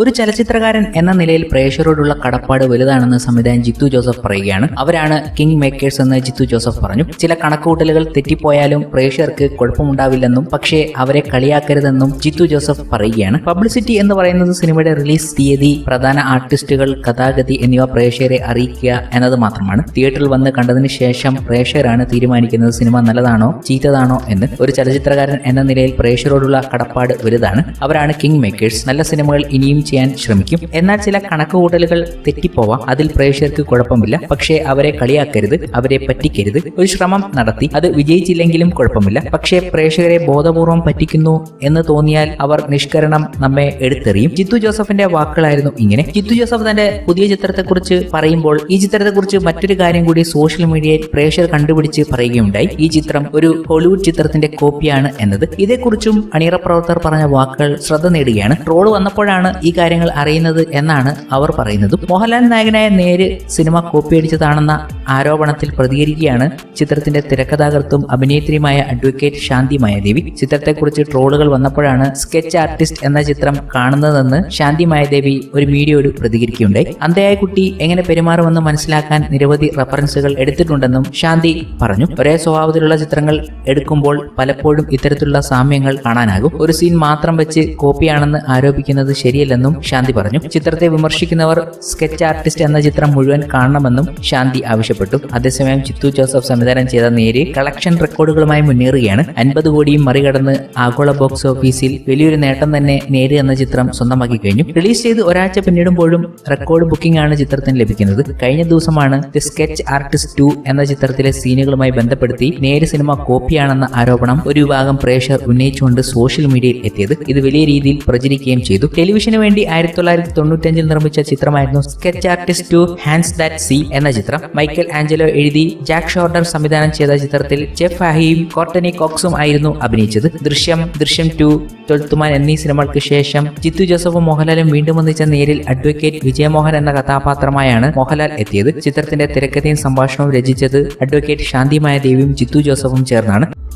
ഒരു ചലച്ചിത്രകാരൻ എന്ന നിലയിൽ പ്രേക്ഷകരോടുള്ള കടപ്പാട് വലുതാണെന്ന് സംവിധായകൻ ജിത്തു ജോസഫ് പറയുകയാണ്. അവരാണ് കിങ് മേക്കേഴ്സ് എന്ന് ജിത്തു ജോസഫ് പറഞ്ഞു. ചില കണക്കുകൂട്ടലുകൾ തെറ്റിപ്പോയാലും പ്രേക്ഷകർക്ക് കുഴപ്പമുണ്ടാവില്ലെന്നും പക്ഷേ അവരെ കളിയാക്കരുതെന്നും ജിത്തു ജോസഫ് പറയുകയാണ്. പബ്ലിസിറ്റി എന്ന് പറയുന്നത് സിനിമയുടെ റിലീസ് തീയതി പ്രധാന ആർട്ടിസ്റ്റുകൾ കഥാഗതി എന്നിവ പ്രേക്ഷകരെ അറിയിക്കുക എന്നത് മാത്രമാണ്. തിയേറ്ററിൽ വന്ന് കണ്ടതിന് ശേഷം പ്രേക്ഷകരാണ് തീരുമാനിക്കുന്നത് സിനിമ നല്ലതാണോ ചീത്തതാണോ എന്ന്. ഒരു ചലച്ചിത്രകാരൻ എന്ന നിലയിൽ പ്രേക്ഷകരോടുള്ള കടപ്പാട് വലുതാണ്. അവരാണ് കിങ് മേക്കേഴ്സ്. നല്ല സിനിമകൾ ഇനിയും ചെയ്യാൻ ശ്രമിക്കും. എന്നാൽ ചില കണക്കുകൂട്ടലുകൾ തെറ്റിപ്പോവാം. അതിൽ പ്രേക്ഷകർക്ക് കുഴപ്പമില്ല. പക്ഷേ അവരെ കളിയാക്കരുത്. അവരെ പറ്റിക്കരുത്. ഒരു ശ്രമം നടത്തി അത് വിജയിച്ചില്ലെങ്കിലും കുഴപ്പമില്ല. പക്ഷേ പ്രേക്ഷകരെ ബോധപൂർവം പറ്റിക്കുന്നു എന്ന് തോന്നിയാൽ അവർ നിഷ്കരണം നമ്മെ എടുത്തെറിയും. ജിത്തു ജോസഫിന്റെ വാക്കുകളായിരുന്നു ഇങ്ങനെ. ജിത്തു ജോസഫ് തന്റെ പുതിയ ചിത്രത്തെക്കുറിച്ച് പറയുമ്പോൾ ഈ ചിത്രത്തെക്കുറിച്ച് മറ്റൊരു കാര്യം കൂടി സോഷ്യൽ മീഡിയയിൽ പ്രേക്ഷകർ കണ്ടുപിടിച്ച് പറയുകയുണ്ടായി. ഈ ചിത്രം ഒരു ഹോളിവുഡ് ചിത്രത്തിന്റെ കോപ്പിയാണ് എന്നത്. ഇതേക്കുറിച്ചും അണിയറ പ്രവർത്തകർ പറഞ്ഞ വാക്കുകൾ ശ്രദ്ധ നേടുകയാണ്. ട്രോൾ വന്നപ്പോഴാണ് ഈ കാര്യങ്ങൾ അറിയുന്നത് എന്നാണ് അവർ പറയുന്നത്. മോഹൻലാൽ നായകനായ നേര് സിനിമ കോപ്പിയടിച്ചതാണെന്ന ആരോപണത്തിൽ പ്രതികരിക്കുകയാണ് ചിത്രത്തിന്റെ തിരക്കഥാകൃത്തും അഭിനേത്രിയുമായ അഡ്വക്കേറ്റ് ശാന്തി മായാദേവി. ചിത്രത്തെക്കുറിച്ച് ട്രോളുകൾ വന്നപ്പോഴാണ് സ്കെച്ച് ആർട്ടിസ്റ്റ് എന്ന ചിത്രം കാണുന്നതെന്ന് ശാന്തി മായാദേവി ഒരു മീഡിയയോട് പ്രതികരിക്കുകയുണ്ടായി. അന്തയായ കുട്ടി എങ്ങനെ പെരുമാറുമെന്ന് മനസ്സിലാക്കാൻ നിരവധി റഫറൻസുകൾ എടുത്തിട്ടുണ്ടെന്നും ശാന്തി പറഞ്ഞു. ഒരേ സ്വഭാവത്തിലുള്ള ചിത്രങ്ങൾ എടുക്കുമ്പോൾ പലപ്പോഴും ഇത്തരത്തിലുള്ള സാമ്യങ്ങൾ കാണാനാകും. ഒരു സീൻ മാത്രം വെച്ച് കോപ്പിയാണെന്ന് ആരോപിക്കുന്നത് ശരിയല്ലെന്നും ശാന്തി പറഞ്ഞു. ചിത്രത്തെ വിമർശിക്കുന്നവർ സ്കെച്ച് ആർട്ടിസ്റ്റ് എന്ന ചിത്രം മുഴുവൻ കാണണമെന്നും ശാന്തി ആവശ്യപ്പെട്ടു. അതേസമയം ചിത്തു ജോസഫ് സംവിധാനം ചെയ്ത നേര് കളക്ഷൻ റെക്കോർഡുകളുമായി മുന്നേറുകയാണ്. അൻപത് കോടിയും മറികടന്ന് ആഗോള ബോക്സ് ഓഫീസിൽ വലിയൊരു നേട്ടം തന്നെ നേര് എന്ന ചിത്രം സ്വന്തമാക്കി കഴിഞ്ഞു. റിലീസ് ചെയ്ത് ഒരാഴ്ച പിന്നിടുമ്പോഴും റെക്കോർഡ് ബുക്കിംഗ് ആണ് ചിത്രത്തിന് ലഭിക്കുന്നത്. കഴിഞ്ഞ ദിവസമാണ് ദി സ്കെച്ച് ആർട്ടിസ്റ്റ് ടു എന്ന ചിത്രത്തിലെ സീനുകളുമായി ബന്ധപ്പെടുത്തി നേര് സിനിമ കോപ്പിയാണെന്ന ആരോപണം ഒരു വിഭാഗം പ്രേക്ഷകർ ഉന്നയിച്ചുകൊണ്ട് സോഷ്യൽ മീഡിയയിൽ എത്തിയത്. ഇത് വലിയ രീതിയിൽ പ്രചരിക്കുകയും ചെയ്തു. ടെലിവിഷന് വേണ്ടി ആയിരത്തി തൊള്ളായിരത്തി തൊണ്ണൂറ്റഞ്ചിൽ നിർമ്മിച്ച ചിത്രമായിരുന്നു sketch artist two hands that see എന്ന ചിത്രം. മൈക്കൽ ആഞ്ചലോ എഴുതി ജാക്ക് ഷോർഡർ സംവിധാനം ചെയ്ത ചിത്രത്തിൽ ജെഫ് ഹാഹിയും കോർട്ടനി കോക്സും ആയിരുന്നു അഭിനയിച്ചത്. ദൃശ്യം ദൃശ്യം ടു തൊഴുത്തുമാൻ എന്നീ സിനിമകൾക്ക് ശേഷം ജിത്തു ജോസഫും മോഹൻലാലും വീണ്ടും ഒന്നിച്ച നേരിൽ അഡ്വക്കേറ്റ് വിജയമോഹൻ എന്ന കഥാപാത്രമായാണ് മോഹൻലാൽ എത്തിയത്. ചിത്രത്തിന്റെ തിരക്കഥയും സംഭാഷണവും രചിച്ചത് അഡ്വക്കേറ്റ് ശാന്തിമായ ദേവിയും ജിത്തു ജോസഫും ചേർന്നാണ്.